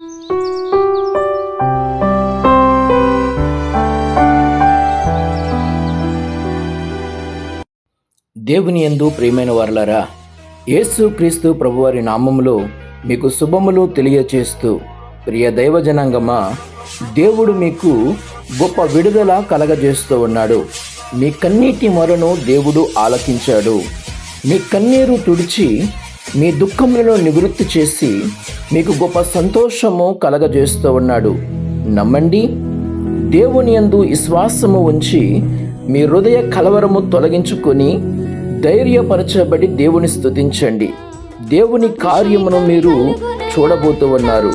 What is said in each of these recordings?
దేవుని యందు ప్రియమైన వారలారా యేసు క్రీస్తు ప్రభువారి నామములో మీకు శుభములు తెలియచేస్తూ ప్రియ దైవజనాంగమా దేవుడు మీకు గొప్ప విడుదల కలగజేస్తూ ఉన్నాడు. మీ కన్నీటి మొరను దేవుడు ఆలకించాడు. మీ కన్నీరు తుడిచి మీ దుఃఖములను నివృత్తి చేసి మీకు గొప్ప సంతోషము కలగజేస్తూ ఉన్నాడు. నమ్మండి దేవుని యందు విశ్వాసము ఉంచి మీ హృదయ కలవరము తొలగించుకొని ధైర్యపరచబడి దేవుని స్థుతించండి దేవుని కార్యమును మీరు చూడబోతూ ఉన్నారు.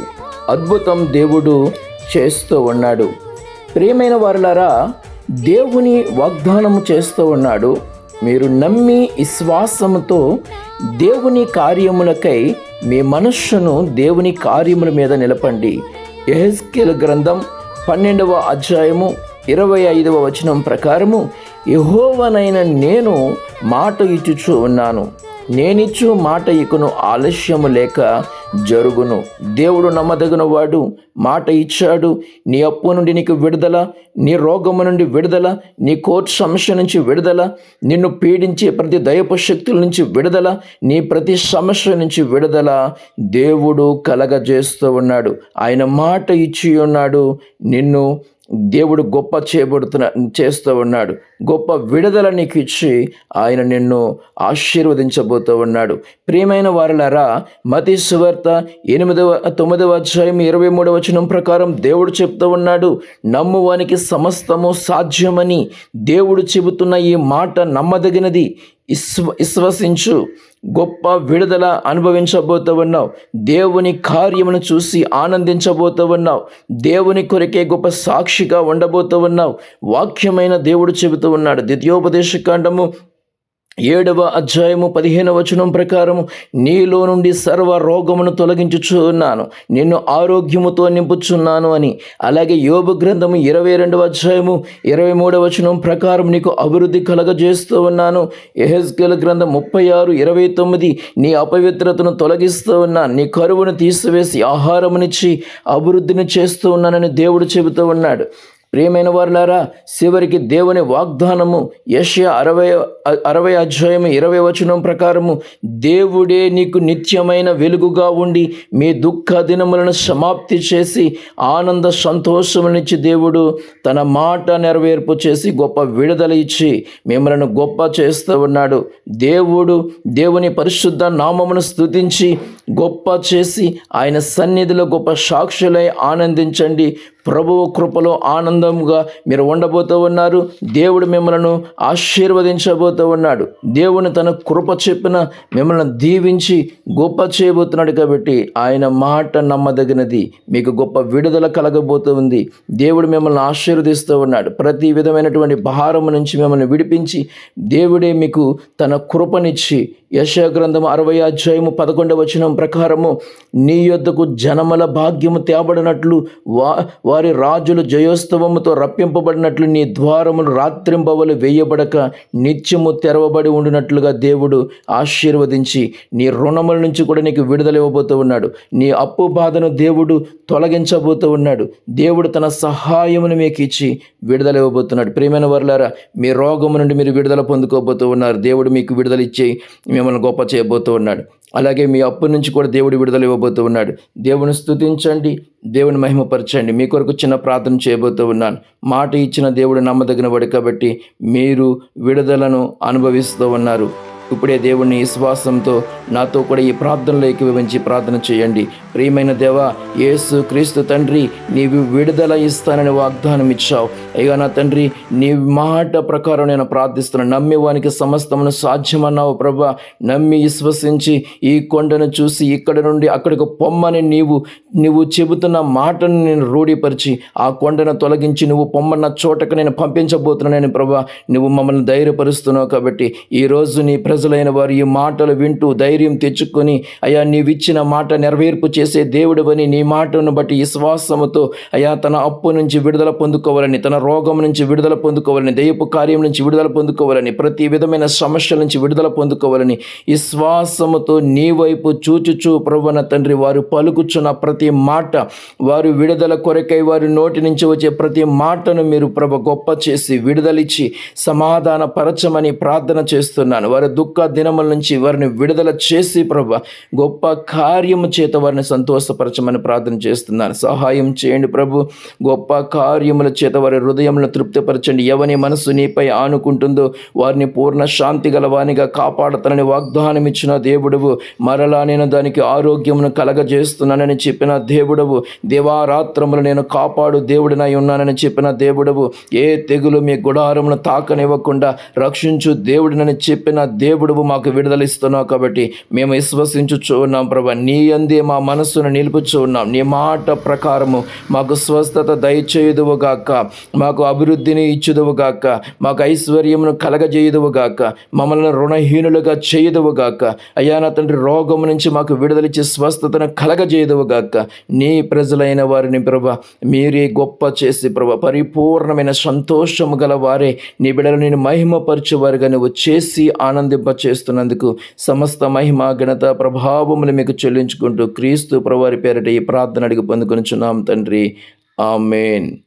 అద్భుతం దేవుడు చేస్తూ ఉన్నాడు. ప్రియమైన వారులారా దేవుని వాగ్దానము చేస్తూ ఉన్నాడు. మీరు నమ్మి విశ్వాసముతో దేవుని కార్యములకై మీ మనస్సును దేవుని కార్యముల మీద నిలపండి. ఎహెస్కేల్ గ్రంథం పన్నెండవ అధ్యాయము ఇరవై ఐదవ వచనం ప్రకారము యహోవనైన నేను మాట ఇచ్చుచూ ఉన్నాను. నేనిచ్చు మాట ఇకను ఆలస్యము లేక జరుగును. దేవుడు నమ్మదగిన వాడు మాట ఇచ్చాడు. నీ అప్పు నుండి నీకు విడుదల నీ రోగము నుండి విడుదల నీ కోర్టు సమస్య నుంచి విడుదల నిన్ను పీడించే ప్రతి దయపు శక్తుల నుంచి విడుదల నీ ప్రతి సమస్య నుంచి విడుదల దేవుడు కలగజేస్తూ ఉన్నాడు. ఆయన మాట ఇచ్చి ఉన్నాడు నిన్ను దేవుడు గొప్ప చేయబడుతున్న చేస్తూ ఉన్నాడు. గొప్ప విడుదల నీకు ఇచ్చి ఆయన నిన్ను ఆశీర్వదించబోతూ ఉన్నాడు. ప్రియమైన వారులరా మతి సువార్త ఎనిమిదవ తొమ్మిదవ అధ్యాయం ఇరవై మూడవ వచనం ప్రకారం దేవుడు చెప్తూ ఉన్నాడు నమ్మువానికి సమస్తము సాధ్యమని దేవుడు చెబుతున్న ఈ మాట నమ్మదగినది. విశ్వ విశ్వసించు గొప్ప విడుదల అనుభవించబోతూ ఉన్నావు దేవుని కార్యమును చూసి ఆనందించబోతూ ఉన్నావు దేవుని కొరకే గొప్ప సాక్షిగా ఉండబోతూ ఉన్నావు వాక్యమైన దేవుడు చెబుతూ ఉన్నాడు. ద్వితీయోపదేశ కాండము ఏడవ అధ్యాయము పదిహేను వచనం ప్రకారము నీలో నుండి సర్వ రోగమును తొలగించుచు ఉన్నాను నిన్ను ఆరోగ్యముతో నింపుచున్నాను అని. అలాగే యోగ గ్రంథము ఇరవై రెండవ అధ్యాయము ఇరవై మూడవ వచనం ప్రకారం నీకు అభివృద్ధి కలగజేస్తూ ఉన్నాను. ఎహెస్కెల్ గ్రంథం ముప్పై ఆరు ఇరవై తొమ్మిది నీ అపవిత్రతను తొలగిస్తూ ఉన్నాను నీ కరువును తీసివేసి ఆహారమునిచ్చి అభివృద్ధిని చేస్తూ ఉన్నానని దేవుడు చెబుతూ ఉన్నాడు. ప్రియమైన వారులారా చివరికి దేవుని వాగ్దానము యష్యా అరవై అరవై అధ్యాయము ఇరవై వచనం ప్రకారము దేవుడే నీకు నిత్యమైన వెలుగుగా ఉండి మీ దుఃఖ దినములను సమాప్తి చేసి ఆనంద సంతోషమునిచ్చి దేవుడు తన మాట నెరవేర్పు చేసి గొప్ప విడుదల ఇచ్చి మిమ్మలను గొప్ప చేస్తూ ఉన్నాడు. దేవుడు దేవుని పరిశుద్ధ నామమును స్థుతించి గొప్ప చేసి ఆయన సన్నిధిలో గొప్ప సాక్షులై ఆనందించండి. ప్రభువు కృపలో ఆనందంగా మీరు ఉండబోతూ ఉన్నారు. దేవుడు మిమ్మల్ని ఆశీర్వదించబోతూ ఉన్నాడు. దేవుని తన కృప చెప్పిన మిమ్మల్ని దీవించి గొప్ప చేయబోతున్నాడు కాబట్టి ఆయన మాట నమ్మదగినది. మీకు గొప్ప విడుదల కలగబోతూ ఉంది. దేవుడు మిమ్మల్ని ఆశీర్వదిస్తూ ఉన్నాడు. ప్రతి విధమైనటువంటి భారము నుంచి మిమ్మల్ని విడిపించి దేవుడే మీకు తన కృపనిచ్చి యశా అరవై అధ్యాయము పదకొండవ వచనం ప్రకారము నీ యొద్దకు జనమల భాగ్యము తేబడినట్లు వా వారి రాజులు జయోత్సవముతో రప్పింపబడినట్లు నీ ద్వారములు రాత్రింబవలు వేయబడక నిత్యము తెరవబడి ఉండినట్లుగా దేవుడు ఆశీర్వదించి నీ రుణముల నుంచి కూడా నీకు విడుదల ఇవ్వబోతూ ఉన్నాడు. నీ అప్పు బాధను దేవుడు తొలగించబోతూ ఉన్నాడు. దేవుడు తన సహాయమును మీకు ఇచ్చి విడుదల ఇవ్వబోతున్నాడు. ప్రియమైన వర్లారా మీ రోగము నుండి మీరు విడుదల పొందుకోబోతూ ఉన్నారు. దేవుడు మీకు విడుదల ఇచ్చి మిమ్మల్ని గొప్ప చేయబోతూ ఉన్నాడు. అలాగే మీ అప్పు నుంచి కూడా దేవుడు విడుదల ఇవ్వబోతూ ఉన్నాడు. దేవుని స్థుతించండి దేవుని మహిమపరచండి. మీ కొరకు చిన్న ప్రార్థన చేయబోతూ ఉన్నాను. మాట ఇచ్చిన దేవుడు నమ్మదగిన వాడు కాబట్టి మీరు విడుదలను అనుభవిస్తూ ఉన్నారు. ఇప్పుడే దేవుణ్ణి విశ్వాసంతో నాతో కూడా ఈ ప్రార్థనలో ఏకీభవించి ప్రార్థన చేయండి. ప్రియమైన దేవ యేసు క్రీస్తు తండ్రి నీవు విడుదల ఇస్తానని వాగ్దానం ఇచ్చావు. అయ్యా నా తండ్రి నీ మాట ప్రకారం నేను ప్రార్థిస్తున్నాను. నమ్మి వానికి సమస్తమును సాధ్యమన్నావు ప్రభా. నమ్మి విశ్వసించి ఈ కొండను చూసి ఇక్కడ నుండి అక్కడికి పొమ్మని నీవు నువ్వు చెబుతున్న మాటను నేను రూఢీపరిచి ఆ కొండను తొలగించి నువ్వు పొమ్మన్న చోటకు నేను పంపించబోతున్నానని ప్రభా. నువ్వు మమ్మల్ని ధైర్యపరుస్తున్నావు కాబట్టి ఈరోజు నీ ప్రజలైన వారు ఈ మాటలు వింటూ ధైర్యం తెచ్చుకొని అయా నీవిచ్చిన మాట నెరవేర్పు చేసే దేవుడివని నీ మాటను బట్టి విశ్వాసముతో అయా తన అప్పు నుంచి విడుదల పొందుకోవాలని తన రోగం నుంచి విడుదల పొందుకోవాలని దయపు కార్యం నుంచి విడుదల పొందుకోవాలని ప్రతి విధమైన సమస్యల నుంచి విడుదల పొందుకోవాలని విశ్వాసముతో నీ వైపు చూచుచూ ప్రవణ తండ్రి వారు పలుకుచున్న ప్రతి మాట వారు విడుదల కొరకై వారి నోటి నుంచి వచ్చే ప్రతి మాటను మీరు ప్రభ గొప్ప చేసి విడుదలిచ్చి సమాధాన పరచమని ప్రార్థన చేస్తున్నాను. వారి దుఃఖ దినముల నుంచి వారిని విడుదల చేసి ప్రభ గొప్ప కార్యము చేత వారిని సంతోషపరచమని ప్రార్థన చేస్తున్నాను. సహాయం చేయండి ప్రభు. గొప్ప కార్యముల చేత వారి హృదయములను తృప్తిపరచండి. ఎవని మనసు నీపై ఆనుకుంటుందో వారిని పూర్ణ శాంతి గలవానిగా కాపాడతానని వాగ్దానం ఇచ్చిన దేవుడవు. మరలా నేను దానికి ఆరోగ్యమును కలగజేస్తున్నానని చెప్పిన దేవుడవు. దివారాత్రములు నేను కాపాడు దేవుడినై ఉన్నానని చెప్పిన దేవుడవు. ఏ తెగులు మీ గుడారమును తాకనివ్వకుండా రక్షించు దేవుడినని చెప్పిన దేవుడు మాకు విడుదలిస్తున్నావు కాబట్టి మేము విశ్వసించుచూ ఉన్నాం ప్రభా. నీ అందే మా మనస్సును నిలుపుచూ ఉన్నాం. నీ మాట ప్రకారము మాకు స్వస్థత దయచేయుదువుగాక. మాకు అభివృద్ధిని ఇచ్చుదువుగాక. మాకు ఐశ్వర్యమును కలగజేయుదువుగాక. మమ్మల్ని రుణహీనులుగా చేయుదువుగాక. అయ్యా నా తండ్రి రోగము నుంచి మాకు విడుదలిచ్చి స్వస్థతను కలగజేయుదువుగాక. నీ ప్రజలైన వారిని ప్రభ మీరే గొప్ప చేసి ప్రభ పరిపూర్ణమైన సంతోషము గల వారే. నీ బిడలు నేను మహిమపరచువారుగా నువ్వు చేసి ఆనంది చేస్తున్నందుకు సమస్త మహిమ ఘనత ప్రభావములు మీకు చెల్లించుకుంటూ క్రీస్తు ప్రవారి పేరిట ఈ ప్రార్థన అడిగి పొందుకొనిచున్నాం తండ్రి. ఆమెన్.